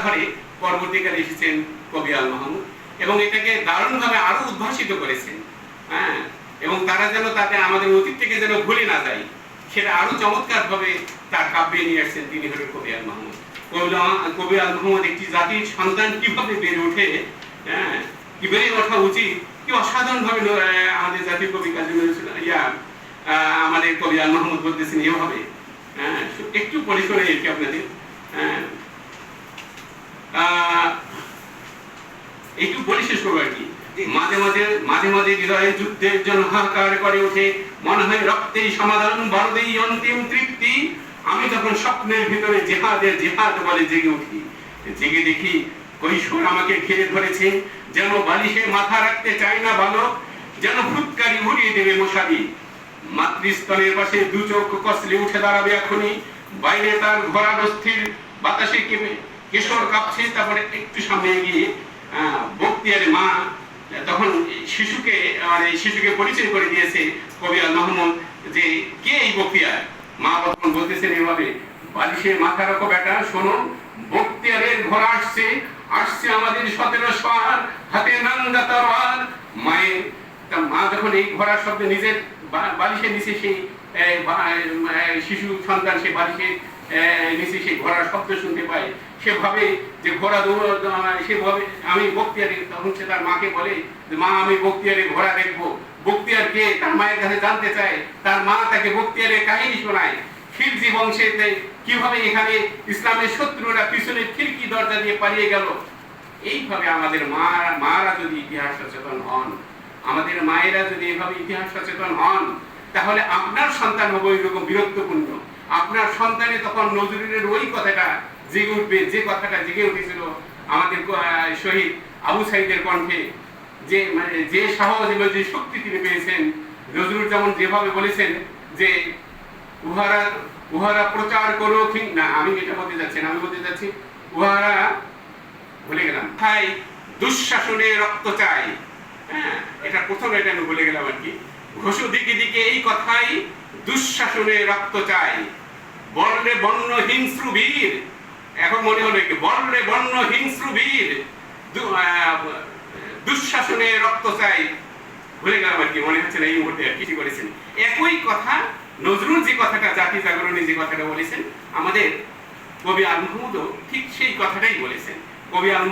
ধরে পরবর্তীকালে এসেছেন কবি আল মাহমুদ এবং এটাকে দারুণভাবে আরও উদ্ভাসিত করেছেন হ্যাঁ? এবং তারা যেন তাতে আমাদের অতীত থেকে যেন ভুলে না যায়, সেটা আরও চমৎকার ভাবে তার কাব্যে নিয়ে আসছেন তিনি হলেন কবি আল মাহমুদ। কবি আল- মাহমুদ একটি জাতির সন্তান কীভাবে বেড়ে ওঠে হ্যাঁ? কি বেড়ে ওঠা উচিত? কি অসাধারণ ভাবে আমাদের জাতীয় কবি কাজী নজরুল ইয়া আমাদের কবি আল মাহমুদ বলতেছেন এভাবে হ্যাঁ? একটু এটি আপনাদের হ্যাঁ একটু বলি শেষ করব আর কি। মাঝে মাঝে মাঝে মাঝে হৃদয়ে যুদ্ধের জন্য হাহাকার করে ওঠে। মনে হয় রক্তেই সমাধান ভারতেই অন্তিম তৃপ্তি। আমি তখন স্বপ্নের ভিতরে জেহাদের জেহাদ বলে জেগে উঠি। জেগে দেখি কৈশোর আমাকে ঘিরে ধরেছে। যেন বালিশে মাথা রাখতে চায় না বালক, যেন ফুৎকারি উড়িয়ে দেবে মশারি। মাতৃস্তনের পাশে দু চোখ কসলে উঠে দাঁড়াবে এখনই। বাইরে তার ঘোড়া অস্থির, বাতাসে কেঁপে কেশর কাঁপছে তারপরে একটু সামনে আহ, বক্তিয়ারে মা তখন শিশুকে মানে শিশুকে পরিচয় করে দিয়েছে কবি আল মাহমুদ যে কে এই বক্তিয়ার? মা তখন বলতেছেন এভাবে বালিশে মাথা রাখো বেটা শোনো বক্তিয়ারের ঘোড়া আসছে আসছে আমাদের সতেরো সার হাতে নাঙ্গা তরোয়ার মায়ের তা মা যখন এই ঘোড়ার শব্দে নিজের বালিশের নিচে সেই শিশু সন্তান সে বালিশের নিচে সেই ঘোড়ার শব্দ শুনতে পায় সে ভাবে যে ঘোড়া দৌড় সে ভাবে আমি বক্তিয়ারে তখন সে তার মাকে বলে যে, মা আমি বক্তিয়ারে ঘোড়া দেখব। বক্তিয়ার কে? তার মায়ের কাছে জানতে চায়। তার মা তাকে বক্তিয়ারের কাহিনী শোনায়। খিলজি বংশেতে কীভাবে এখানে ইসলামের শত্রুরা পিছনে খিড়কি দরজা দিয়ে পালিয়ে গেল? এইভাবে আমাদের মা মারা যদি ইতিহাস সচেতন হন আমাদের মায়েরা যদি এভাবে ইতিহাস সচেতন হন তাহলে আপনার সন্তান হবে ওই রকম বিরক্তপূর্ণ আপনার সন্তানে তখন নজরুলের ওই কথাটা জেগে উঠবে, যে কথাটা জেগে উঠেছিল আমাদের শহীদ আবু সাইদের কণ্ঠে, যে মানে যে সাহস এবং যে শক্তি তিনি পেয়েছেন নজরুল যেমন যেভাবে বলেছেন যে, উহারা উহারা প্রচার করো ঠিক না, আমি এটা বলতে যাচ্ছি আমি বলতে যাচ্ছি, উহারা, ভুলে গেলাম তাই দুঃশাসনে রক্ত চাই হ্যাঁ এটা প্রথম এটা আমি ভুলে গেলাম আর কি, ঘোষ দিকে দিকে এই কথাই, দুঃশাসনে রক্ত চাই, বর্ণে বর্ণ হিংস্র বীর এখন মনে হলো কি বর্ণে বর্ণ হিংস্র বীর দুঃশাসনে রক্ত চাই, ভুলে গেলাম আর কি, মনে হচ্ছে না এই মুহূর্তে আর কিছু করেছেন। একই কথা নজরুল যে কথাটা, জাতি জাগরণে যে কথাটা বলেছেন, আমাদের কবি আল ঠিক সেই কথাটাই বলেছেন। কবি আল